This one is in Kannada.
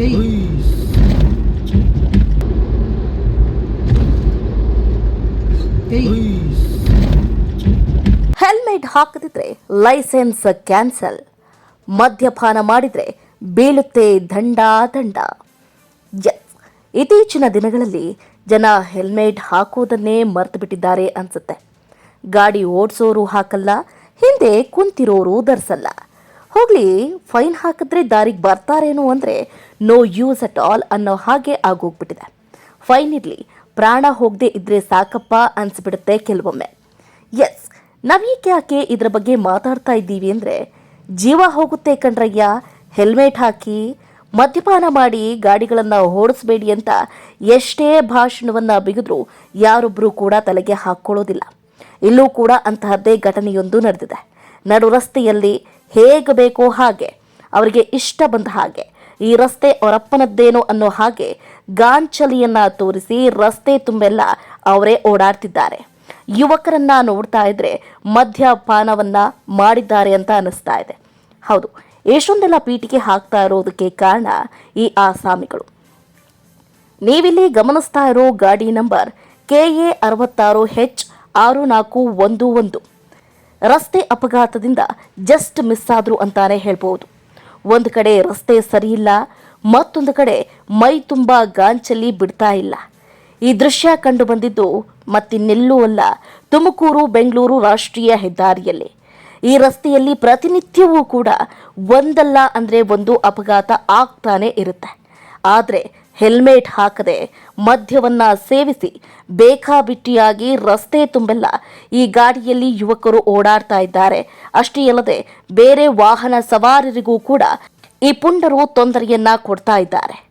ಹೆಲ್ಮೆಟ್ ಹಾಕದಿದ್ರೆ ಲೈಸೆನ್ಸ್ ಕ್ಯಾನ್ಸಲ್ ಮದ್ಯಪಾನ ಮಾಡಿದ್ರೆ ಬೀಳುತ್ತೆ ದಂಡ ದಂಡ. ಇತ್ತೀಚಿನ ದಿನಗಳಲ್ಲಿ ಜನ ಹೆಲ್ಮೆಟ್ ಹಾಕೋದನ್ನೇ ಮರೆತು ಬಿಟ್ಟಿದ್ದಾರೆ ಅನ್ಸುತ್ತೆ. ಗಾಡಿ ಓಡಿಸೋರು ಹಾಕಲ್ಲ, ಹಿಂದೆ ಕುಂತಿರೋರು ಧರಿಸಲ್ಲ. ಹೋಗ್ಲಿ ಫೈನ್ ಹಾಕಿದ್ರೆ ದಾರಿಗೆ ಬರ್ತಾರೇನೋ ಅಂದರೆ ನೋ ಯೂಸ್ ಅಟ್ ಆಲ್ ಅನ್ನೋ ಹಾಗೆ ಆಗೋಗ್ಬಿಟ್ಟಿದೆ. ಫೈನ್ ಇರಲಿ, ಪ್ರಾಣ ಹೋಗದೆ ಇದ್ರೆ ಸಾಕಪ್ಪ ಅನ್ಸ್ಬಿಡುತ್ತೆ ಕೆಲವೊಮ್ಮೆ. ಎಸ್ ನಾವೀಕೆ ಯಾಕೆ ಇದರ ಬಗ್ಗೆ ಮಾತಾಡ್ತಾ ಇದ್ದೀವಿ ಅಂದರೆ, ಜೀವ ಹೋಗುತ್ತೆ ಕಣ್ರಯ್ಯ ಹೆಲ್ಮೆಟ್ ಹಾಕಿ, ಮದ್ಯಪಾನ ಮಾಡಿ ಗಾಡಿಗಳನ್ನು ಓಡಿಸ್ಬೇಡಿ ಅಂತ ಎಷ್ಟೇ ಭಾಷಣವನ್ನು ಬಿಗಿದ್ರೂ ಯಾರೊಬ್ಬರೂ ಕೂಡ ತಲೆಗೆ ಹಾಕ್ಕೊಳ್ಳೋದಿಲ್ಲ. ಇಲ್ಲೂ ಕೂಡ ಅಂತಹದ್ದೇ ಘಟನೆಯೊಂದು ನಡೆದಿದೆ. ನಡು ರಸ್ತೆಯಲ್ಲಿ ಹೇಗೆ ಬೇಕೋ ಹಾಗೆ, ಅವರಿಗೆ ಇಷ್ಟ ಬಂದ ಹಾಗೆ, ಈ ರಸ್ತೆ ಅವರಪ್ಪನದ್ದೇನೋ ಅನ್ನೋ ಹಾಗೆ ಗಾಂಚಲಿಯನ್ನ ತೋರಿಸಿ ರಸ್ತೆ ತುಂಬೆಲ್ಲ ಅವರೇ ಓಡಾಡ್ತಿದ್ದಾರೆ. ಯುವಕರನ್ನ ನೋಡ್ತಾ ಇದ್ರೆ ಮದ್ಯಪಾನವನ್ನ ಮಾಡಿದ್ದಾರೆ ಅಂತ ಅನಿಸ್ತಾ ಇದೆ. ಹೌದು ಎಷ್ಟೊಂದೆಲ್ಲ ಪೀಟಿಗೆ ಹಾಕ್ತಾ ಇರೋದಕ್ಕೆ ಕಾರಣ ಈ ಆಸಾಮಿಗಳು. ನೀವಿಲ್ಲಿ ಗಮನಿಸ್ತಾ ಇರೋ ಗಾಡಿ ನಂಬರ್ ಕೆ ಎ ಅರವತ್ತಾರು ಹೆಚ್ ಆರು ನಾಲ್ಕು ಒಂದು ಒಂದು. ರಸ್ತೆ ಅಪಘಾತದಿಂದ ಜಸ್ಟ್ ಮಿಸ್ ಆದ್ರು ಅಂತಾನೆ ಹೇಳ್ಬೋದು. ಒಂದು ಕಡೆ ರಸ್ತೆ ಸರಿಯಿಲ್ಲ, ಮತ್ತೊಂದು ಕಡೆ ಮೈ ತುಂಬ ಗಾಂಚಲ್ಲಿ ಬಿಡ್ತಾ ಇಲ್ಲ. ಈ ದೃಶ್ಯ ಕಂಡು ಬಂದಿದ್ದು ಮತ್ತಿನ್ನೆಲ್ಲೂ ಅಲ್ಲ, ತುಮಕೂರು, ಬೆಂಗಳೂರು ರಾಷ್ಟ್ರೀಯ ಹೆದ್ದಾರಿಯಲ್ಲಿ. ಈ ರಸ್ತೆಯಲ್ಲಿ ಪ್ರತಿನಿತ್ಯವೂ ಕೂಡ ಒಂದಲ್ಲ ಅಂದರೆ ಒಂದು ಅಪಘಾತ ಆಗ್ತಾನೆ ಇರುತ್ತೆ. ಆದರೆ ಹೆಲ್ಮೆಟ್ ಹಾಕದೆ ಮದ್ಯವನ್ನು ಸೇವಿಸಿ ಬೇಕಾಬಿಟ್ಟಿಯಾಗಿ ರಸ್ತೆ ತುಂಬೆಲ್ಲ ಈ ಗಾಡಿಯಲ್ಲಿ ಯುವಕರು ಓಡಾಡ್ತಾ ಇದ್ದಾರೆ. ಅಷ್ಟೇ ಅಲ್ಲದೆ ಬೇರೆ ವಾಹನ ಸವಾರರಿಗೂ ಕೂಡ ಈ ಪುಂಡರು ತೊಂದರೆಯನ್ನ ಕೊಡ್ತಾ ಇದ್ದಾರೆ.